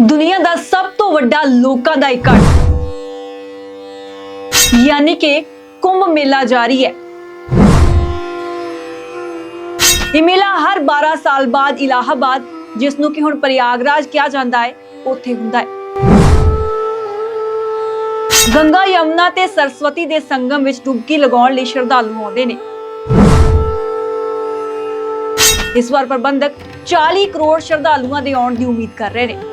ਦੁਨੀਆ ਦਾ ਸਭ ਤੋਂ ਵੱਡਾ ਲੋਕਾਂ ਦਾ ਇਕੱਠ ਯਾਨੀ ਕਿ ਕੁੰਭ ਮੇਲਾ ਜਾਰੀ ਹੈ। ਇਹ ਮੇਲਾ ਹਰ 12 ਸਾਲ ਬਾਅਦ ਇਲਾਹਾਬਾਦ, ਜਿਸ ਨੂੰ ਕਿ ਹੁਣ ਪ੍ਰਯਾਗਰਾਜ ਕਿਹਾ ਜਾਂਦਾ ਹੈ, ਉੱਥੇ ਹੁੰਦਾ ਹੈ। ਗੰਗਾ ਯਮੁਨਾ ਤੇ ਸਰਸਵਤੀ ਦੇ ਸੰਗਮ ਵਿੱਚ ਡੁਬਕੀ ਲਗਾਉਣ ਲਈ ਸ਼ਰਧਾਲੂ ਆਉਂਦੇ ਨੇ। ਇਸ ਵਾਰ ਪ੍ਰਬੰਧਕ 40 ਕਰੋੜ ਸ਼ਰਧਾਲੂਆਂ ਦੇ ਆਉਣ ਦੀ ਉਮੀਦ ਕਰ ਰਹੇ ਨੇ।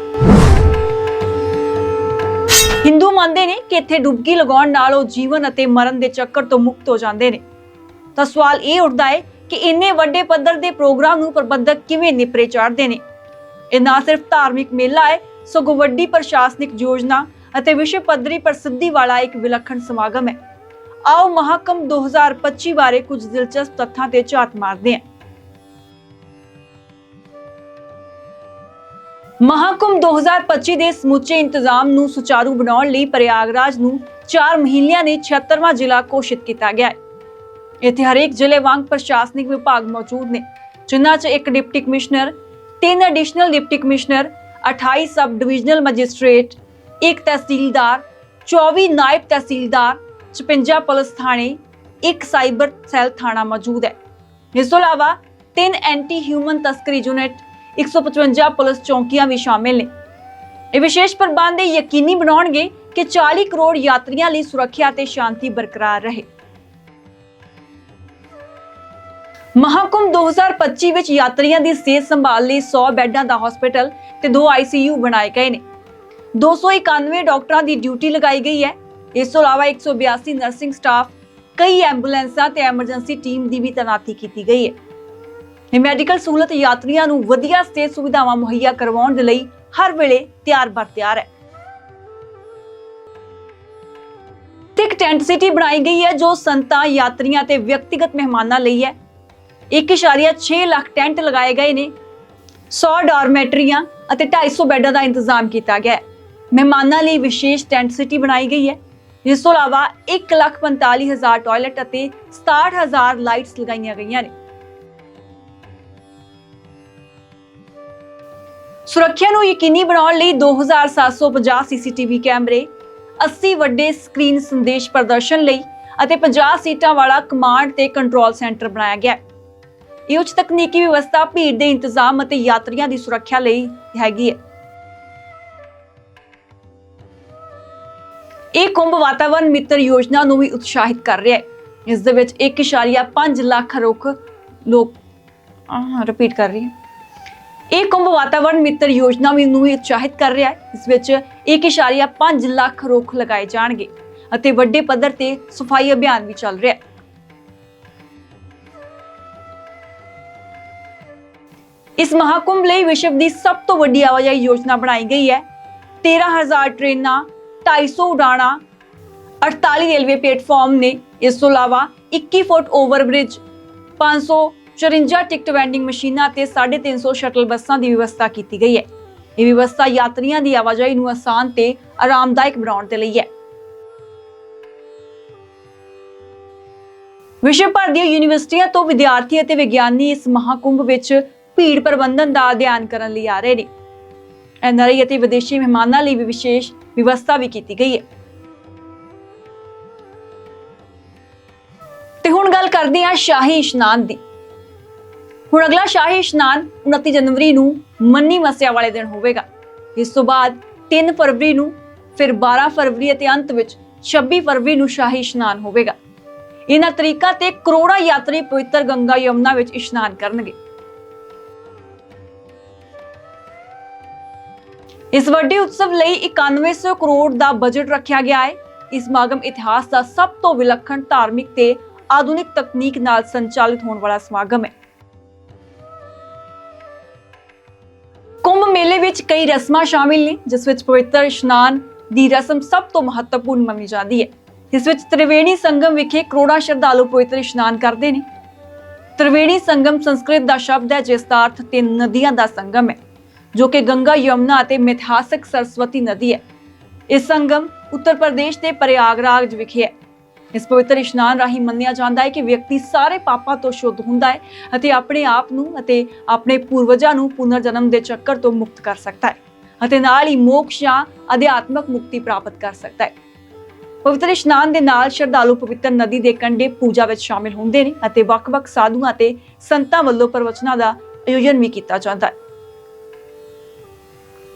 ਹਿੰਦੂ ਮੰਨਦੇ ਨੇ ਕਿ ਇੱਥੇ ਡੁਬਕੀ ਲਗਾਉਣ ਨਾਲ ਉਹ ਜੀਵਨ ਅਤੇ ਮਰਨ ਦੇ ਚੱਕਰ ਤੋਂ ਮੁਕਤ ਹੋ ਜਾਂਦੇ ਨੇ। ਤਾਂ ਸਵਾਲ ਇਹ ਉੱਠਦਾ ਹੈ ਕਿ ਇੰਨੇ ਵੱਡੇ ਪੱਧਰ ਦੇ ਪ੍ਰੋਗਰਾਮ ਨੂੰ ਪ੍ਰਬੰਧਕ ਕਿਵੇਂ ਨਿਪਰੇ ਚਾੜਦੇ ਨੇ? ਇਹ ਨਾ ਸਿਰਫ ਧਾਰਮਿਕ ਮੇਲਾ ਹੈ, ਸਗੋਂ ਵੱਡੀ ਪ੍ਰਸ਼ਾਸਨਿਕ ਯੋਜਨਾ ਅਤੇ ਵਿਸ਼ਵ ਪੱਧਰੀ ਪ੍ਰਸਿੱਧੀ ਵਾਲਾ ਇੱਕ ਵਿਲੱਖਣ ਸਮਾਗਮ ਹੈ। ਆਓ ਮਹਾਕੰਮ 2025 ਬਾਰੇ ਕੁਝ ਦਿਲਚਸਪ ਤੱਥਾਂ ਤੇ ਝਾਤ ਮਾਰਦੇ ਹਾਂ। ਮਹਾਕੁੰਭ 2025 ਦੇ ਸਮੁੱਚੇ ਇੰਤਜ਼ਾਮ ਨੂੰ ਸੁਚਾਰੂ ਬਣਾਉਣ ਲਈ ਪ੍ਰਯਾਗਰਾਜ ਨੂੰ 4 ਮਹੀਨਿਆਂ ਨੇ 76ਵਾਂ ਜ਼ਿਲ੍ਹਾ ਘੋਸ਼ਿਤ ਕੀਤਾ ਗਿਆ ਹੈ। ਇੱਥੇ ਹਰੇਕ ਜ਼ਿਲ੍ਹੇ ਵਾਂਗ ਪ੍ਰਸ਼ਾਸਨਿਕ ਵਿਭਾਗ ਮੌਜੂਦ ਨੇ। ਜਿਨ੍ਹਾਂ 'ਚ ਇੱਕ ਡਿਪਟੀ ਕਮਿਸ਼ਨਰ, ਤਿੰਨ additional deputy commissioner 28 sub divisional magistrate, ਇੱਕ ਤਹਿਸੀਲਦਾਰ 24 ਨਾਇਬ ਤਹਿਸੀਲਦਾਰ 56 ਪੁਲਿਸ ਥਾਣੇ, ਇੱਕ ਸਾਈਬਰ ਸੈੱਲ ਥਾਣਾ ਮੌਜੂਦ ਹੈ। ਇਸ ਤੋਂ ਇਲਾਵਾ ਤਿੰਨ ਐਂਟੀ ਹਿਊਮਨ ਤਸਕਰੀ ਯੂਨਿਟ 155 ਪੁਲਿਸ ਚੌਕੀਆਂ ਵੀ ਸ਼ਾਮਿਲ ਨੇ। ਇਹ ਵਿਸ਼ੇਸ਼ ਪ੍ਰਬੰਧ ਇਹ ਯਕੀਨੀ ਬਣਾਉਣਗੇ ਕਿ 40 ਕਰੋੜ ਯਾਤਰੀਆਂ ਲਈ ਸੁਰੱਖਿਆ ਤੇ ਸ਼ਾਂਤੀ ਬਰਕਰਾਰ ਰਹੇ। ਮਹਾਕੁੰਭ 2025 ਵਿੱਚ ਯਾਤਰੀਆਂ ਦੀ ਸਿਹਤ ਸੰਭਾਲ ਲਈ 100 ਬੈੱਡਾਂ ਦਾ ਹਸਪੀਟਲ ਤੇ ਦੋ ਆਈਸੀਯੂ ਬਣਾਏ ਗਏ ਨੇ। 291 ਡਾਕਟਰਾਂ ਦੀ ਡਿਊਟੀ ਲਗਾਈ ਗਈ ਹੈ। ਇਸ ਤੋਂ ਇਲਾਵਾ 182 ਨਰਸਿੰਗ ਸਟਾਫ, ਕਈ ਐਂਬੂਲੈਂਸਾਂ ਤੇ ਐਮਰਜੈਂਸੀ ਟੀਮ ਦੀ ਵੀ ਤੈਨਾਤੀ ਕੀਤੀ ਗਈ ਹੈ। ਇਹ ਮੈਡੀਕਲ ਸਹੂਲਤ ਯਾਤਰੀਆਂ ਨੂੰ ਵਧੀਆ ਸਿਹਤ ਸੁਵਿਧਾਵਾਂ ਮੁਹੱਈਆ ਕਰਵਾਉਣ ਦੇ ਲਈ ਹਰ ਵੇਲੇ ਤਿਆਰ ਬਰ ਤਿਆਰ ਹੈ। ਤੇ ਇੱਕ ਟੈਂਟ ਸਿਟੀ ਬਣਾਈ ਗਈ ਹੈ ਜੋ ਸੰਤਾਂ ਯਾਤਰੀਆਂ ਤੇ ਵਿਅਕਤੀਗਤ ਮਹਿਮਾਨਾਂ ਲਈ ਹੈ। 1.6 ਲੱਖ ਟੈਂਟ ਲਗਾਏ ਗਏ ਨੇ। 100 ਡਾਰਮੈਟਰੀਆਂ ਅਤੇ 250 ਬੈੱਡਾਂ ਦਾ ਇੰਤਜ਼ਾਮ ਕੀਤਾ ਗਿਆ ਹੈ। ਮਹਿਮਾਨਾਂ ਲਈ ਵਿਸ਼ੇਸ਼ ਟੈਂਟ ਸਿਟੀ ਬਣਾਈ ਗਈ ਹੈ। ਇਸ ਤੋਂ ਇਲਾਵਾ 1,45,000 ਟਾਇਲਟ ਅਤੇ 67000 ਲਾਈਟਸ ਲਗਾਈਆਂ ਗਈਆਂ ਨੇ। ਸੁਰੱਖਿਆ ਨੂੰ ਯਕੀਨੀ ਬਣਾਉਣ ਲਈ 2750 ਸੀਸੀਟੀਵੀ ਕੈਮਰੇ 80 ਵੱਡੇ ਸਕਰੀਨ ਸੰਦੇਸ਼ ਪ੍ਰਦਰਸ਼ਨ ਲਈ ਅਤੇ 50 ਸੀਟਾਂ ਵਾਲਾ ਕਮਾਂਡ ਤੇ ਕੰਟਰੋਲ ਸੈਂਟਰ ਬਣਾਇਆ ਗਿਆ ਹੈ। ਇਹ ਉੱਚ ਤਕਨੀਕੀ ਵਿਵਸਥਾ ਭੀੜ ਦੇ ਇੰਤਜ਼ਾਮ ਅਤੇ ਯਾਤਰੀਆਂ ਦੀ ਸੁਰੱਖਿਆ ਲਈ ਹੈਗੀ ਹੈ। ਇਹ ਕੁੰਭ ਵਾਤਾਵਰਣ ਮਿੱਤਰ ਯੋਜਨਾ ਨੂੰ ਵੀ ਉਤਸ਼ਾਹਿਤ ਕਰ ਰਿਹਾ ਹੈ। ਇਸ ਦੇ ਵਿੱਚ 1.5 ਲੱਖ ਰੁੱਖ ਲੋਕ ਰਿਪੀਟ ਕਰ ਰਹੀ ਹਾਂ। ਇਹ ਕੁੰਭ ਵਾਤਾਵਰਣ ਮਿੱਤਰ ਯੋਜਨਾ ਵੀ ਨੂੰ ਵੀ ਉਤਸ਼ਾਹਿਤ ਕਰ ਰਿਹਾ ਹੈ ਇਸ ਵਿੱਚ 1.5 ਲੱਖ ਰੁੱਖ ਲਗਾਏ ਜਾਣਗੇ ਅਤੇ ਵੱਡੇ ਪੱਧਰ ਤੇ ਸਫ਼ਾਈ ਅਭਿਆਨ ਵੀ ਚੱਲ ਰਿਹਾ ਹੈ। ਇਸ ਮਹਾਕੁੰਭ ਲਈ ਵਿਸ਼ਵ ਦੀ ਸਭ ਤੋਂ ਵੱਡੀ ਆਵਾਜਾਈ ਯੋਜਨਾ ਬਣਾਈ ਗਈ ਹੈ। 13000 ਟ੍ਰੇਨਾਂ 250 ਉਡਾਣਾਂ 48 ਰੇਲਵੇ ਪਲੇਟਫਾਰਮ ਨੇ, ਇਸ ਤੋਂ ਇਲਾਵਾ 21 ਫੁੱਟ ਓਵਰਬ੍ਰਿਜ 554 ਟਿਕਟ ਵੈਂਡਿੰਗ ਮਸ਼ੀਨਾਂ ਤੇ 350 ਸ਼ਟਲ ਬੱਸਾਂ ਦੀ ਵਿਵਸਥਾ ਕੀਤੀ ਗਈ ਹੈ। ਇਹ ਵਿਵਸਥਾ ਯਾਤਰੀਆਂ ਦੀ ਆਵਾਜਾਈ ਨੂੰ ਆਸਾਨ ਤੇ ਆਰਾਮਦਾਇਕ ਬਣਾਉਣ ਦੇ ਲਈ ਹੈ। ਵਿਸ਼ਵ ਭਰ ਦੀਆਂ ਯੂਨੀਵਰਸਿਟੀਆਂ ਤੋਂ ਵਿਦਿਆਰਥੀ ਅਤੇ ਵਿਗਿਆਨੀ ਇਸ ਮਹਾਕੁੰਭ ਵਿੱਚ ਭੀੜ ਪ੍ਰਬੰਧਨ ਦਾ ਅਧਿਐਨ ਕਰਨ ਲਈ ਆ ਰਹੇ ਨੇ। ਐਨਆਰਆਈ ਅਤੇ ਵਿਦੇਸ਼ੀ ਮਹਿਮਾਨਾਂ ਲਈ ਵੀ ਵਿਸ਼ੇਸ਼ ਵਿਵਸਥਾ ਵੀ ਕੀਤੀ ਗਈ ਹੈ। ਤੇ ਹੁਣ ਗੱਲ ਕਰਦੇ ਹਾਂ ਸ਼ਾਹੀ ਇਸ਼ਨਾਨ ਦੀ। ਹੁਣ ਅਗਲਾ ਸ਼ਾਹੀ ਇਸ਼ਨਾਨ 29 ਜਨਵਰੀ ਨੂੰ ਮੰਨੀ ਮੱਸਿਆ ਵਾਲੇ ਦਿਨ ਹੋਵੇਗਾ। ਇਸ ਤੋਂ ਬਾਅਦ 3 ਫਰਵਰੀ ਨੂੰ, ਫਿਰ 12 ਫਰਵਰੀ ਅਤੇ ਅੰਤ ਵਿੱਚ 26 ਫਰਵਰੀ ਨੂੰ ਸ਼ਾਹੀ ਇਸ਼ਨਾਨ ਹੋਵੇਗਾ। ਇਹਨਾਂ ਤਰੀਕਾ ਤੇ ਕਰੋੜਾਂ ਯਾਤਰੀ ਪਵਿੱਤਰ ਗੰਗਾ ਯਮੁਨਾ ਵਿੱਚ ਇਸ਼ਨਾਨ ਕਰਨਗੇ। ਇਸ ਵੱਡੇ ਉਤਸਵ ਲਈ 9100 ਕਰੋੜ ਦਾ ਬਜਟ ਰੱਖਿਆ ਗਿਆ ਹੈ। ਇਸ ਸਮਾਗਮ ਇਤਿਹਾਸ ਦਾ ਸਭ ਤੋਂ ਵਿਲੱਖਣ ਧਾਰਮਿਕ ਤੇ ਆਧੁਨਿਕ ਤਕਨੀਕ ਨਾਲ ਸੰਚਾਲਿਤ ਹੋਣ ਵਾਲਾ ਸਮਾਗਮ ਹੈ। ਮੇਲੇ ਵਿੱਚ ਕਈ ਰਸਮਾਂ ਸ਼ਾਮਿਲ ਨੇ, ਜਿਸ ਵਿੱਚ ਪਵਿੱਤਰ ਇਸ਼ਨਾਨ ਦੀ ਰਸਮ ਸਭ ਤੋਂ ਮਹੱਤਵਪੂਰਨ ਮੰਨੀ ਜਾਂਦੀ ਹੈ। ਇਸ ਵਿੱਚ ਤ੍ਰਿਵੇਣੀ ਸੰਗਮ ਵਿਖੇ ਕਰੋੜਾਂ ਸ਼ਰਧਾਲੂ ਪਵਿੱਤਰ ਇਸ਼ਨਾਨ ਕਰਦੇ ਨੇ। ਤ੍ਰਿਵੇਣੀ ਸੰਗਮ ਸੰਸਕ੍ਰਿਤ ਦਾ ਸ਼ਬਦ ਹੈ, ਜਿਸ ਦਾ ਅਰਥ ਤਿੰਨ ਨਦੀਆਂ ਦਾ ਸੰਗਮ ਹੈ, ਜੋ ਕਿ ਗੰਗਾ, ਯਮੁਨਾ ਅਤੇ ਮਿਥਿਹਾਸਕ ਸਰਸਵਤੀ ਨਦੀ ਹੈ। ਇਹ ਸੰਗਮ ਉੱਤਰ ਪ੍ਰਦੇਸ਼ ਦੇ ਪ੍ਰਯਾਗਰਾਜ ਵਿਖੇ ਹੈ। ਇਸ ਪਵਿੱਤਰ ਇਸ਼ਨਾਨ ਰਾਹੀਂ ਮੰਨਿਆ ਜਾਂਦਾ ਹੈ ਕਿ ਵਿਅਕਤੀ ਸਾਰੇ ਪਾਪਾਂ ਤੋਂ ਸ਼ੁੱਧ ਹੁੰਦਾ ਹੈ ਅਤੇ ਆਪਣੇ ਆਪ ਨੂੰ ਅਤੇ ਆਪਣੇ ਪੂਰਵਜਾਂ ਨੂੰ ਪੁਨਰ ਜਨਮ ਦੇ ਚੱਕਰ ਤੋਂ ਮੁਕਤ ਕਰ ਸਕਦਾ ਹੈ ਅਤੇ ਨਾਲ ਹੀ ਮੋਕਸ਼ ਜਾਂ ਅਧਿਆਤਮਕ ਮੁਕਤੀ ਪ੍ਰਾਪਤ ਕਰ ਸਕਦਾ ਹੈ। ਪਵਿੱਤਰ ਇਸ਼ਨਾਨ ਦੇ ਨਾਲ ਸ਼ਰਧਾਲੂ ਪਵਿੱਤਰ ਨਦੀ ਦੇ ਕੰਢੇ ਪੂਜਾ ਵਿੱਚ ਸ਼ਾਮਿਲ ਹੁੰਦੇ ਨੇ ਅਤੇ ਵੱਖ-ਵੱਖ ਸਾਧੂਆਂ ਅਤੇ ਸੰਤਾਂ ਵੱਲੋਂ ਪ੍ਰਵਚਨਾਂ ਦਾ ਆਯੋਜਨ ਵੀ ਕੀਤਾ ਜਾਂਦਾ ਹੈ।